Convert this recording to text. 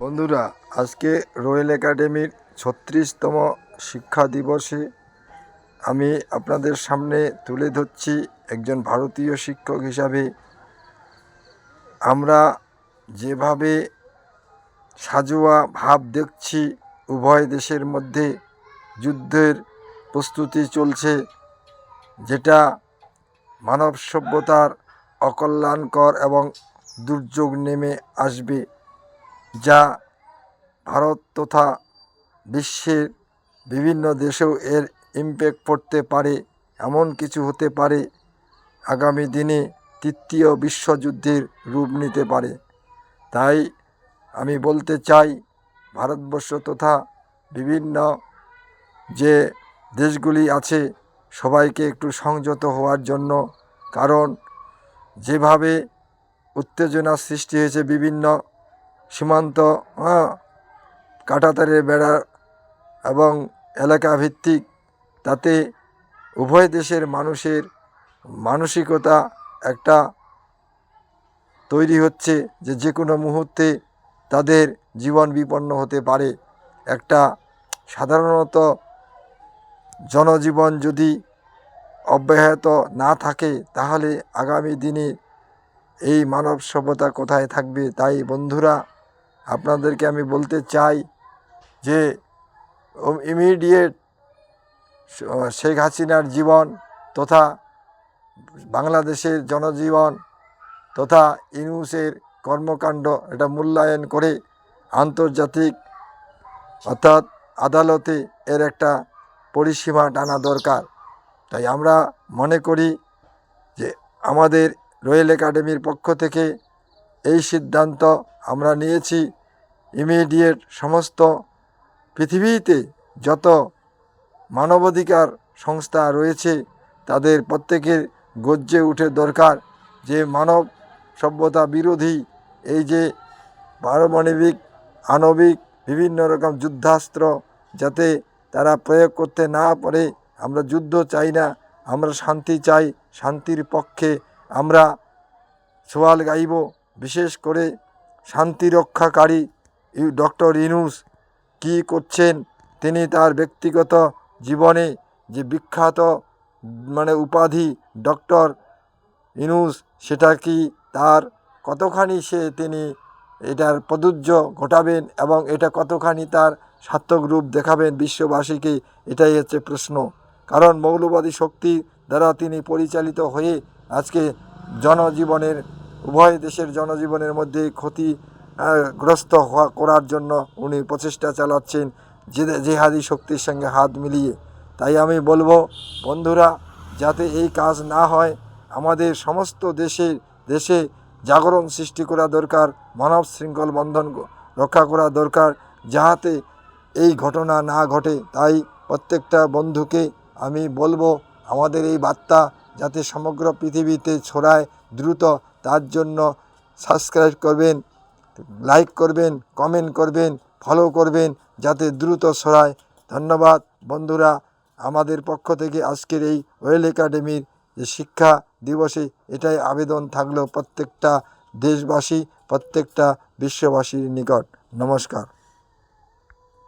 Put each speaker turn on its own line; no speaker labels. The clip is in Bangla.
বন্ধুরা, আজকে রয়্যাল একাডেমির ছত্রিশতম শিক্ষা দিবসে আমি আপনাদের সামনে তুলে ধরছি একজন ভারতীয় শিক্ষক হিসাবে। আমরা যেভাবে সাজোয়া ভাব দেখছি, উভয় দেশের মধ্যে যুদ্ধের প্রস্তুতি চলছে, যেটা মানব সভ্যতার অকল্যাণকর এবং দুর্যোগ নেমে আসবে। যা ভারত তথা বিশ্বের বিভিন্ন দেশেও এর ইমপ্যাক্ট পড়তে পারে, এমন কিছু হতে পারে, আগামী দিনে তৃতীয় বিশ্বযুদ্ধের রূপ নিতে পারে। তাই আমি বলতে চাই, ভারতবর্ষ তথা বিভিন্ন যে দেশগুলি আছে, সবাইকে একটু সংযত হওয়ার জন্য। কারণ যেভাবে উত্তেজনা সৃষ্টি হয়েছে বিভিন্ন সীমান্ত হ্যাঁ, কাঁটাতারের বেড়া এবং এলাকা ভিত্তিক তাতে উভয় দেশের মানুষের মানসিকতা একটা তৈরি হচ্ছে যে যে কোনো মুহূর্তে তাদের জীবন বিপন্ন হতে পারে। একটা সাধারণত জনজীবন যদি অব্যাহত না থাকে তাহলে আগামী দিনে এই মানব সভ্যতা কোথায় থাকবে তাই বন্ধুরা আপনাদেরকে আমি বলতে চাই যে ইমিডিয়েট শেখ হাসিনার জীবন তথা বাংলাদেশের জনজীবন তথা ইউনুসের কর্মকাণ্ড এটা মূল্যায়ন করে আন্তর্জাতিক অর্থাৎ আদালতে এর একটা পরিসীমা টানা দরকার। তাই আমরা মনে করি যে আমাদের রয়্যাল একাডেমির পক্ষ থেকে এই সিদ্ধান্ত আমরা নিয়েছি। ইমিডিয়েট সমস্ত পৃথিবীতে যত মানবাধিকার সংস্থা রয়েছে, তাদের প্রত্যেকের গজ্জে উঠে দরকার যে মানব সভ্যতা বিরোধী এই যে পারমাণবিক, আণবিক বিভিন্ন রকম যুদ্ধাস্ত্র যাতে তারা প্রয়োগ করতে না পারে, আমরা যুদ্ধ চাই না, আমরা শান্তি চাই, শান্তির পক্ষে আমরা সোয়াল গাইব। বিশেষ করে শান্তি রক্ষাকারী ডক্টর ইনুস কী করছেন? তিনি তার ব্যক্তিগত জীবনে যে বিখ্যাত মানে উপাধি ডক্টর ইনুস সেটা কি তার কতখানি সে তিনি এটার প্রযোজ্য ঘটাবেন এবং এটা কতখানি তার সার্থক রূপ দেখাবেন বিশ্ববাসীকে? এটাই হচ্ছে প্রশ্ন। কারণ মৌলবাদী শক্তি দ্বারা তিনি পরিচালিত হয়ে আজকে জনজীবনের উভয় দেশের জনজীবনের মধ্যে ক্ষতি গ্রস্ত হওয়া করার জন্য উনি প্রচেষ্টা চালাচ্ছেন যে জেহাদি শক্তির সঙ্গে হাত মিলিয়ে। তাই আমি বলব, বন্ধুরা, যাতে এই কাজ না হয়, আমাদের সমস্ত দেশে দেশে জাগরণ সৃষ্টি করা দরকার, মানব শৃঙ্খল বন্ধন রক্ষা করা দরকার, যাহাতে এই ঘটনা না ঘটে। তাই প্রত্যেকটা বন্ধুকে আমি বলব, আমাদের এই বার্তা যাতে সমগ্র পৃথিবীতে ছড়ায়, দ্রুত তার জন্য সাবস্ক্রাইব করবেন লাইক করবেন কমেন্ট করবেন ফলো করবেন, যাতে দ্রুত সরায়। ধন্যবাদ বন্ধুরা, আমাদের পক্ষ থেকে আজকের এই ওয়েল একাডেমির যে শিক্ষা দিবসে এটাই আবেদন থাকল প্রত্যেকটা দেশবাসী, প্রত্যেকটা বিশ্ববাসীর নিকট। নমস্কার।